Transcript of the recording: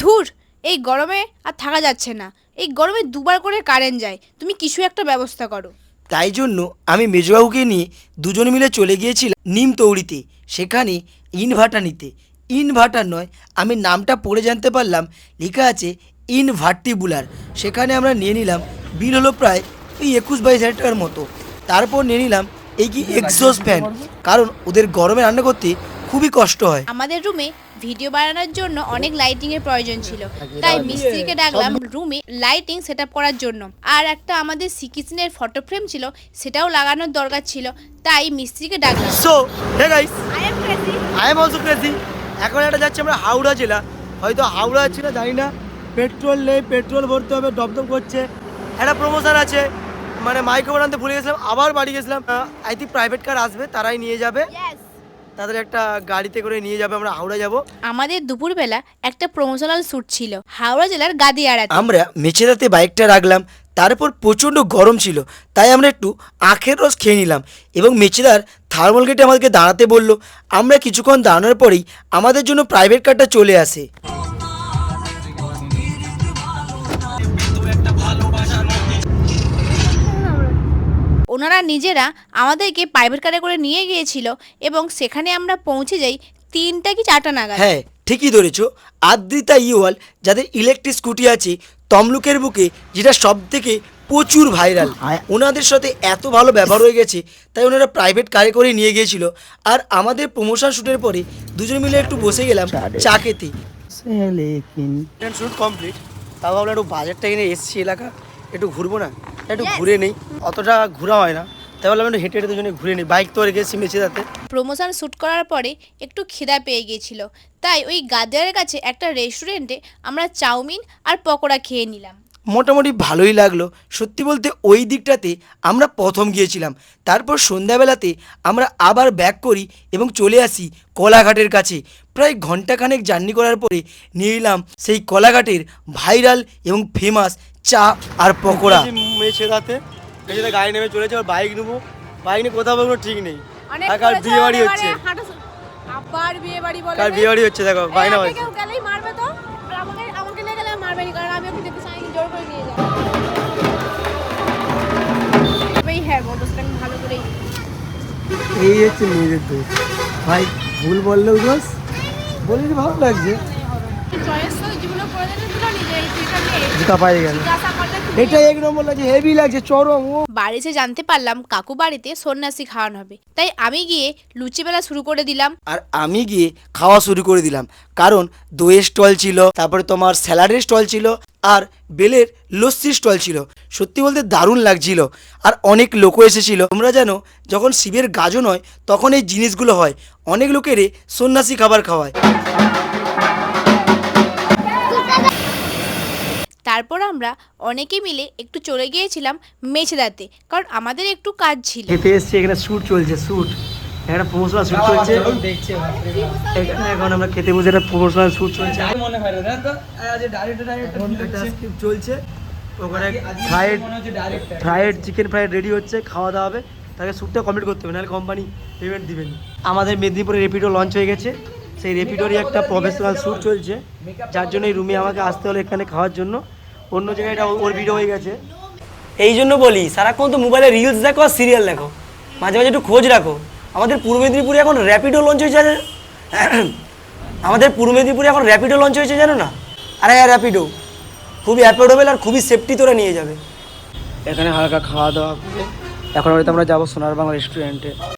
ধুর এই গরমে আর থাকা যাচ্ছে না। এই গরমে দুবার করে কারেন্ট যায়। তুমি কিছু একটা ব্যবস্থা করো। তাই জন্য আমি মেজবাবুকে নিয়ে দুজন মিলে চলে গিয়েছিলাম নিম তৌড়িতে। সেখানে ইনভার্টার নিতে। ইনভার্টার নয় আমি নামটা পড়ে জানতে পারলাম। লেখা আছে ইনভার্টিবুলার সেখানে আমরা নিয়ে নিলাম বিল হলো প্রায় ওই একুশ বাইশ হাজার টাকার মতো। তারপর নিয়ে নিলাম এই কি এক্সোস ফ্যান কারণ ওদের গরমে রান্না করতে খুবই কষ্ট হয়। আমাদের রুমে ভিডিও বানানোর জন্য অনেক লাইটিং এর প্রয়োজন ছিল। তাই মিস্ত্রিকে ডাকলাম রুমে লাইটিং সেট করার জন্য। আর একটা আমাদের সিকিচনের ফটো ফ্রেম ছিল সেটাও লাগানোর দরকার ছিল তাই মিস্ত্রিকে ডাকলাম। So hey guys I am crazy I am also crazy এখন একটা যাচ্ছি আমরা হাওড়া জেলা। হয়তো হাওড়া যাচ্ছি না জানি না। পেট্রোল নেই পেট্রোল ভরতে হবে দপদপ করছে। একটা প্রমোশন আছে। মানে মাইক্রো আনতে ভুলে গেছিলাম আবার বাড়ি গেছিলাম। আই থিঙ্ক প্রাইভেট কার আসবে তারাই নিয়ে যাবে। তাদের একটা গাড়িতে করে নিয়ে যাবে আমরা হাওড়া যাব। আমাদের দুপুরবেলা একটা প্রমোশনাল শ্যুট ছিল হাওড়া জেলার গাদিয়াড়াতে আমরা মেছেদাতে বাইকটা রাখলাম তারপর প্রচণ্ড গরম ছিল তাই আমরা একটু আখের রস খেয়ে নিলাম এবং মেচেদার থার্মাল গেটে আমাদেরকে দাঁড়াতে বলল আমরা কিছুক্ষণ দাঁড়ানোর পরেই আমাদের জন্য প্রাইভেট কারটা চলে আসে। ওনারা নিজেরা আমাদেরকে প্রাইভেট কারে করে নিয়ে গিয়েছিল এবং সেখানে আমরা পৌঁছে যাই তিনটা কি চারটা নাগাদ। হ্যাঁ ঠিকই ধরেছো। আদ্রিতা ইওয়াল যাদের ইলেকট্রিক স্কুটি আছে তমলুকের বুকে যেটা সব থেকে প্রচুর ভাইরাল ওনাদের সাথে এত ভালো ব্যবহার হয়ে গেছে তাই ওনারা প্রাইভেট কারে করে নিয়ে গিয়েছিল। আর আমাদের প্রমোশন শ্যুটের পরে দুজন মিলে একটু বসে গেলাম চা খেতে। শ্যুট কমপ্লিট তাও ভাবলাম একটু বাজারটা কিনে এসছি এলাকা। একটু ঘুরবো না একটু ঘুরে নেই। অতটা ঘোরা হয় না। তাই ভাবলাম একটু হেঁটে হেঁটে দুজনে ঘুরে নিই। বাইক তো রেখেছি মেছে যাতে। প্রমোশন শ্যুট করার পরে একটু খিদা পেয়ে গিয়েছিল। তাই ওই গাদিয়ারের কাছে একটা রেস্টুরেন্টে আমরা চাউমিন আর পকোড়া খেয়ে নিলাম। মোটামুটি ভালোই লাগল। সত্যি বলতে ওই দিকটাতে আমরা প্রথম গিয়েছিলাম। তারপর সন্ধ্যাবেলাতে আমরা আবার ব্যাক করি এবং চলে আসি কলাঘাটের কাছে। প্রায় ঘন্টাখানেক জার্নি করার পরে নিয়ে এলাম সেই কলাঘাটের ভাইরাল এবং ফেমাস চা আর পকোড়া। মেছে রাতে মেছে গাড়ি নেমে চলেছে আর বাইক নেব। বাইক নিয়ে কোথাও কোনো ঠিক নেই। আর কার বিয়ে বাড়ি হচ্ছে? আবার বিয়ে বাড়ি বলে কার বিয়ে বাড়ি হচ্ছে দেখো বাইনা হচ্ছে কেউ গেলেই মারবে তো। আর আমাকে আমাকে নিয়ে গেলে মারবে না কারণ আমি ওকে যেতে চাই জোর করে নিয়ে যাব। তবেই হ্যাঁ গো ভালো করেই। এই হচ্ছে মেয়েদের দোষ। ভাই ভুল বললেও দোষ। বলে ভালো লাগছে। জুতা পায়ে গেল। এটা এক নম্বর লাগছে হেভি লাগছে চরম ও। বাড়িতে জানতে পারলাম কাকু বাড়িতে সন্ন্যাসী খাওয়ানো হবে। তাই আমি গিয়ে লুচি বেলা শুরু করে দিলাম। আর আমি গিয়ে খাওয়া শুরু করে দিলাম। কারণ দইয়ের স্টল ছিল তারপরে তোমার স্যালাডের স্টল ছিল আর বেলের লস্যির স্টল ছিল। সত্যি বলতে দারুণ লাগছিল। আর অনেক লোকও এসেছিল। তোমরা জানো যখন শিবের গাজন হয় তখন এই জিনিসগুলো হয়। অনেক লোকেরে সন্ন্যাসী খাবার খাওয়ায়। তারপর আমরা অনেকে মিলে একটু চলে গিয়েছিলাম মেছেদাতে কারণ আমাদের একটু কাজ ছিল। খেতে এসছে? এখানে শ্যুট চলছে শ্যুট একটা প্রমোশনাল শ্যুট চলছে। এখানে এখন আমরা খেতে বসে একটা প্রমোশনাল শ্যুট চলছে। মনে হয় না তো একটা script চলছে। ওখানে fried fried chicken fried ready হচ্ছে খাওয়া দাওয়া হবে। তাকে শ্যুটটা কমপ্লিট করতে হবে নাহলে কোম্পানি পেমেন্ট দিবেন আমাদের মেদিনীপুরে রেপিডো লঞ্চ হয়ে গেছে। সেই রেপিডোরই একটা প্রফেশনাল শ্যুট চলছে। যার জন্য এই রুমে আমাকে আসতে হলো এখানে খাওয়ার জন্য। অন্য জায়গায় এটা ওর ভিডিও হয়ে গেছে। এই জন্য বলি সারাক্ষণ তো মোবাইলে রিলস দেখো আর সিরিয়াল দেখো। মাঝে মাঝে একটু খোঁজ রাখো। আমাদের পূর্ব মেদিনীপুরে এখন র্যাপিডো লঞ্চ হয়েছে জানো? আমাদের পূর্ব মেদিনীপুরে এখন র্যাপিডো লঞ্চ হয়েছে জানো না? আরে হ্যাঁ র্যাপিডো খুবই অ্যাফোর্ডেবল আর খুবই সেফটি তোরা নিয়ে যাবে। এখানে হালকা খাওয়া দাওয়া। করে এখন হয়তো আমরা যাব সোনার বাংলা রেস্টুরেন্টে